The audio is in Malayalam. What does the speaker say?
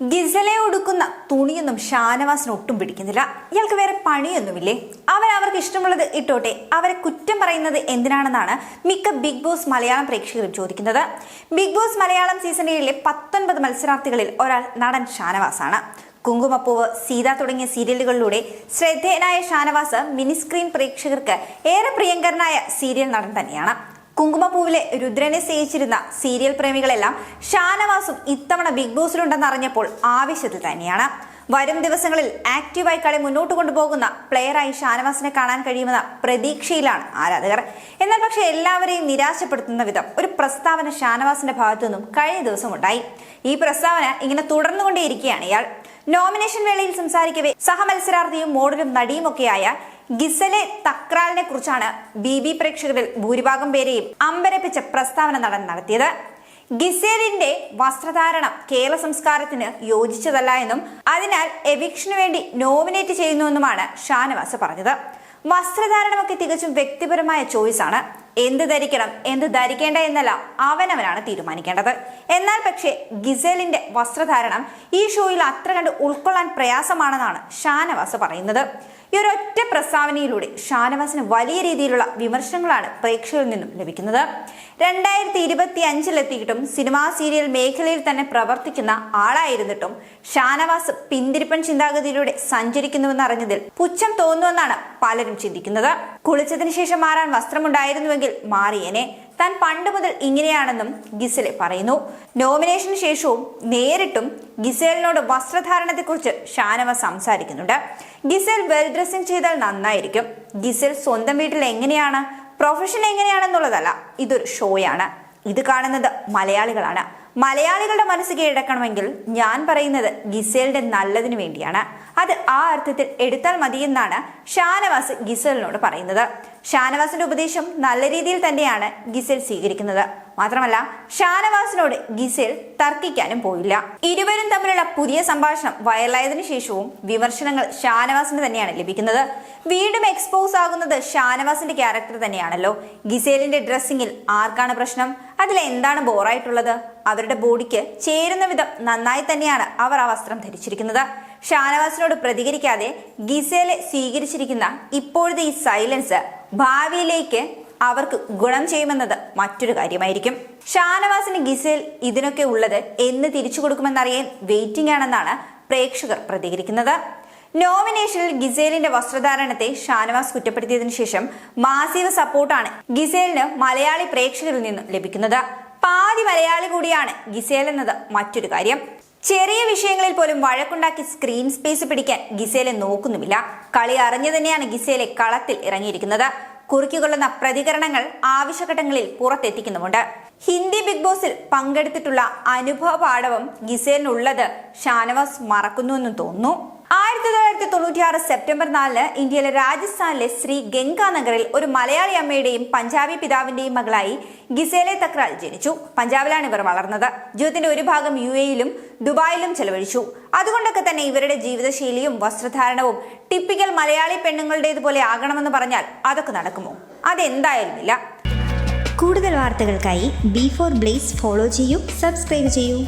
ഗിസലെ ഉടുക്കുന്ന തുണിയൊന്നും ഷാനവാസിന് ഒട്ടും പിടിക്കുന്നില്ല. ഇയാൾക്ക് വേറെ പണിയൊന്നുമില്ലേ? അവൻ അവർക്ക് ഇഷ്ടമുള്ളത് ഇട്ടോട്ടെ. അവരെ കുറ്റം പറയുന്നത് എന്തിനാണെന്നാണ് മിക്ക ബിഗ് ബോസ് മലയാളം പ്രേക്ഷകരും ചോദിക്കുന്നത്. ബിഗ് ബോസ് മലയാളം സീസൺ ഏഴിലെ പത്തൊൻപത് മത്സരാർത്ഥികളിൽ ഒരാൾ നടൻ ഷാനവാസാണ്. കുങ്കുമപ്പൂവ് സീത തുടങ്ങിയ സീരിയലുകളിലൂടെ ശ്രദ്ധേയനായ ഷാനവാസ് മിനിസ്ക്രീൻ പ്രേക്ഷകർക്ക് ഏറെ പ്രിയങ്കരനായ സീരിയൽ നടൻ തന്നെയാണ്. കുങ്കുമപ്പൂവിലെ രുദ്രനെ സ്നേഹിച്ചിരുന്ന സീരിയൽ പ്രേമികളെല്ലാം ഷാനവാസും ഇത്തവണ ബിഗ് ബോസിലുണ്ടെന്ന് അറിഞ്ഞപ്പോൾ ആവശ്യത്തിൽ തന്നെയാണ്. വരും ദിവസങ്ങളിൽ ആക്റ്റീവായി കളി മുന്നോട്ട് കൊണ്ടുപോകുന്ന പ്ലെയറായി ഷാനവാസിനെ കാണാൻ കഴിയുമെന്ന പ്രതീക്ഷയിലാണ് ആരാധകർ. എന്നാൽ പക്ഷെ എല്ലാവരെയും നിരാശപ്പെടുത്തുന്ന വിധം ഒരു പ്രസ്താവന ഷാനവാസിന്റെ ഭാഗത്തു നിന്നും കഴിഞ്ഞ ദിവസം ഉണ്ടായി ഈ പ്രസ്താവന ഇങ്ങനെ തുടർന്നുകൊണ്ടേയിരിക്കുകയാണ് ഇയാൾ. നോമിനേഷൻ വേളയിൽ സംസാരിക്കവേ സഹമത്സരാർത്ഥിയും മോഡലും നടിയുമൊക്കെയായ ഗിസലെ തക്രാലിനെ കുറിച്ചാണ് ബി ബി പ്രേക്ഷകരിൽ ഭൂരിഭാഗം പേരെയും അമ്പരപ്പിച്ച പ്രസ്താവന നടൻ നടത്തിയത്. ഗിസേലിന്റെ വസ്ത്രധാരണം കേരള സംസ്കാരത്തിന് യോജിച്ചതല്ല എന്നും അതിനാൽ എവിക്ഷന് വേണ്ടി നോമിനേറ്റ് ചെയ്യുന്നുവെന്നുമാണ് ഷാനവാസ് പറഞ്ഞത്. വസ്ത്രധാരണമൊക്കെ തികച്ചും വ്യക്തിപരമായ ചോയ്സ് ആണ്. എന്ത് ധരിക്കണം എന്ത് ധരിക്കേണ്ട എന്നല്ല അവനവനാണ് തീരുമാനിക്കേണ്ടത്. എന്നാൽ പക്ഷേ ഗിസേലിന്റെ വസ്ത്രധാരണം ഈ ഷോയിൽ അത്ര കണ്ട് ഉൾക്കൊള്ളാൻ പ്രയാസമാണെന്നാണ് ഷാനവാസ് പറയുന്നത്. ഈ ഒരൊറ്റ പ്രസ്താവനയിലൂടെ ഷാനവാസിന് വലിയ രീതിയിലുള്ള വിമർശനങ്ങളാണ് പ്രേക്ഷകരിൽ നിന്നും ലഭിക്കുന്നത്. രണ്ടായിരത്തി ഇരുപത്തി അഞ്ചിലെത്തിയിട്ടും സിനിമാ സീരിയൽ മേഖലയിൽ തന്നെ പ്രവർത്തിക്കുന്ന ആളായിരുന്നിട്ടും ഷാനവാസ് പിന്തിരിപ്പൻ ചിന്താഗതിയിലൂടെ സഞ്ചരിക്കുന്നുവെന്ന് അറിഞ്ഞതിൽ പുച്ഛം തോന്നുമെന്നാണ് പലരും ചിന്തിക്കുന്നത്. കുളിച്ചതിന് ശേഷം മാറാൻ വസ്ത്രമുണ്ടായിരുന്നുവെങ്കിൽ മാറിയേനെ. താൻ പണ്ട് മുതൽ ഇങ്ങനെയാണെന്നും ഗിസലെ പറയുന്നു. നോമിനേഷന് ശേഷവും നേരിട്ടും ഗിസേലിനോട് വസ്ത്രധാരണത്തെക്കുറിച്ച് ഷാനവ സംസാരിക്കുന്നുണ്ട്. ഗിസേൽ വെൽ ഡ്രസ്സിംഗ് ചെയ്താൽ നന്നായിരിക്കും. ഗിസേൽ സ്വന്തം വീട്ടിൽ എങ്ങനെയാണ്? പ്രൊഫഷൻ എങ്ങനെയാണെന്നുള്ളതല്ല ഇതൊരു ഷോയാണ്. ഇത് കാണുന്നത് മലയാളികളാണ്. മലയാളികളുടെ മനസ്സ് കീഴടക്കണമെങ്കിൽ ഞാൻ പറയുന്നത് ഗിസേലിന്റെ നല്ലതിന് വേണ്ടിയാണ്. അത് ആ അർത്ഥത്തിൽ എടുത്താൽ മതിയെന്നാണ് ഷാനവാസ് ഗിസേലിനോട് പറയുന്നത്. ഷാനവാസിന്റെ ഉപദേശം നല്ല രീതിയിൽ തന്നെയാണ് ഗിസൽ സ്വീകരിക്കുന്നത്. മാത്രമല്ല ഷാനവാസിനോട് ഗിസേൽ തർക്കിക്കാനും പോയില്ല. ഇരുവരും തമ്മിലുള്ള പുതിയ സംഭാഷണം വൈറലായതിനു ശേഷവും വിമർശനങ്ങൾ ഷാനവാസിന് തന്നെയാണ് ലഭിക്കുന്നത്. വീണ്ടും എക്സ്പോസ് ആകുന്നത് ഷാനവാസിന്റെ ക്യാരക്ടർ തന്നെയാണല്ലോ. ഗിസേലിന്റെ ഡ്രസ്സിംഗിൽ ആർക്കാണ് പ്രശ്നം? അതിൽ എന്താണ് ബോറായിട്ടുള്ളത് അവരുടെ ബോഡിക്ക് ചേരുന്ന വിധം നന്നായി തന്നെയാണ് അവർ ആ വസ്ത്രം ധരിച്ചിരിക്കുന്നത്. ഷാനവാസിനോട് പ്രതികരിക്കാതെ ഗിസേലെ സ്വീകരിച്ചിരിക്കുന്ന ഇപ്പോഴത്തെ ഈ സൈലൻസ് ഭാവിയിലേക്ക് അവർക്ക് ഗുണം ചെയ്യുമെന്നത് മറ്റൊരു കാര്യമായിരിക്കും. ഷാനവാസിന് ഗിസേൽ ഇതിനൊക്കെ ഉള്ളത് എന്ന് തിരിച്ചു കൊടുക്കുമെന്നറിയാൻ വെയിറ്റിംഗ് ആണെന്നാണ് പ്രേക്ഷകർ പ്രതികരിക്കുന്നത്. നോമിനേഷനിൽ ഗിസേലിന്റെ വസ്ത്രധാരണത്തെ ഷാനവാസ് കുറ്റപ്പെടുത്തിയതിനു ശേഷം മാസീവ് സപ്പോർട്ടാണ് ഗിസേലിന് മലയാളി പ്രേക്ഷകരിൽ നിന്നും ലഭിക്കുന്നത്. പാതി മലയാളി കൂടിയാണ് ഗിസേൽ എന്നത് മറ്റൊരു കാര്യം. ചെറിയ വിഷയങ്ങളിൽ പോലും വഴക്കുണ്ടാക്കി സ്ക്രീൻ സ്പേസ് പിടിക്കാൻ ഗിസേലെ നോക്കുന്നുമില്ല. കളി അറിഞ്ഞു തന്നെയാണ് ഗിസേലെ കളത്തിൽ ഇറങ്ങിയിരിക്കുന്നത്. കുറുക്കിക്കൊള്ളുന്ന പ്രതികരണങ്ങൾ ആവശ്യഘട്ടങ്ങളിൽ പുറത്തെത്തിക്കുന്നുമുണ്ട്. ഹിന്ദി ബിഗ് ബോസിൽ പങ്കെടുത്തിട്ടുള്ള അനുഭവ പാഠവും ഗിസേലിനുള്ളത് ഷാനവാസ് മറക്കുന്നുവെന്നും തോന്നുന്നു. ആയിരത്തി തൊള്ളായിരത്തി തൊണ്ണൂറ്റിയാറ് സെപ്റ്റംബർ നാലിന് ഇന്ത്യയിലെ രാജസ്ഥാനിലെ ശ്രീ ഗംഗാനഗറിൽ ഒരു മലയാളി അമ്മയുടെയും പഞ്ചാബി പിതാവിന്റെയും മകളായി ഗിസേലെ തക്രാൽ ജനിച്ചു. പഞ്ചാബിലാണ് ഇവർ വളർന്നത്. ജീവിതത്തിന്റെ ഒരു ഭാഗം യു എയിലും ദുബായിലും ചെലവഴിച്ചു. അതുകൊണ്ടൊക്കെ തന്നെ ഇവരുടെ ജീവിതശൈലിയും വസ്ത്രധാരണവും ടിപ്പിക്കൽ മലയാളി പെണ്ണുങ്ങളുടേതുപോലെ ആകണമെന്ന് പറഞ്ഞാൽ അതൊക്കെ നടക്കുമോ? അതെന്തായാലും ഇല്ല കൂടുതൽ വാർത്തകൾക്കായി ബി ഫോർ ബ്ലേസ് ഫോളോ ചെയ്യൂ സബ്സ്ക്രൈബ് ചെയ്യൂ.